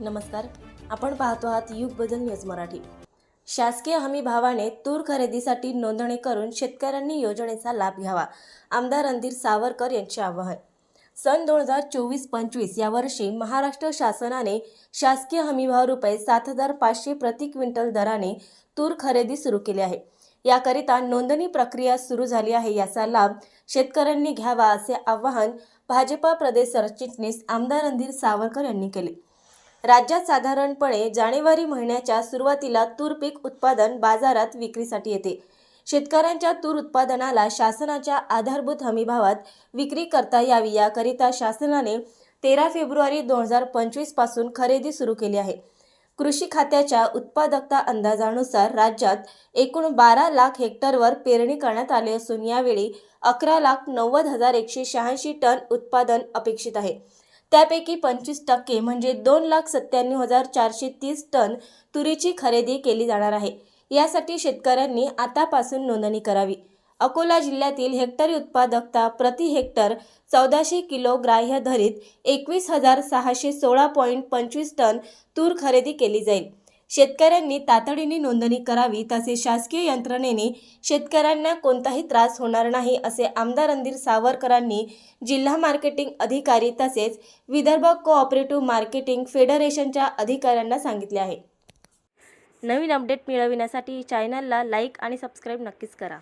नमस्कार. आपण पाहतो आहात युग बदल न्यूज मराठी. शासकीय हमी भावाने तूर खरेदीसाठी नोंदणी करून शेतकऱ्यांनी योजनेचा लाभ घ्यावा आमदार रणधीर सावरकर यांचे आवाहन. सन दोन हजार चोवीस पंचवीस या वर्षी महाराष्ट्र शासनाने शासकीय हमीभाव रुपये सात हजार पाचशे प्रति क्विंटल दराने तूर खरेदी सुरू केली आहे. याकरिता नोंदणी प्रक्रिया सुरू झाली आहे याचा लाभ शेतकऱ्यांनी घ्यावा असे आवाहन भाजपा प्रदेश सरचिटणीस आमदार रणधीर सावरकर यांनी केले. राज्यात साधारणपणे जानेवारी महिन्याच्या सुरुवातीला तूर पीक उत्पादन बाजारात विक्रीसाठी येते. शेतकऱ्यांच्या तूर उत्पादनाला शासनाच्या आधारभूत हमीभावात विक्री करता यावी याकरिता शासनाने तेरा फेब्रुवारी दोन हजार पंचवीसपासून खरेदी सुरू केली आहे. कृषी खात्याच्या उत्पादकता अंदाजानुसार राज्यात एकूण बारा लाख हेक्टरवर पेरणी करण्यात आली असून यावेळी अकरा लाख नव्वद हजार एकशे शहाऐंशी टन उत्पादन अपेक्षित आहे. त्यापैकी पंचवीस टक्के म्हणजे दोन लाख सत्त्याण्णव हजार चारशे तीस टन तुरीची खरेदी केली जाणार आहे. यासाठी शेतकऱ्यांनी आतापासून नोंदणी करावी. अकोला जिल्ह्यातील हेक्टरी उत्पादकता प्रति हेक्टर चौदाशे किलो ग्राह्य धरीत एकवीस हजार सहाशे सोळा पॉईंट पंचवीस टन तूर खरेदी केली जाईल. शेतकऱ्यांनी तातडीने नोंदणी करावी तसेच शासकीय यंत्रणेने शेतकऱ्यांना कोणताही त्रास होणार नाही असे आमदार रणधीर सावरकरांनी जिल्हा मार्केटिंग अधिकारी तसेच विदर्भ कोऑपरेटिव्ह मार्केटिंग फेडरेशनच्या अधिकाऱ्यांना सांगितले आहे. नवीन अपडेट मिळविण्यासाठी चॅनलला लाईक आणि सबस्क्राईब नक्कीच करा.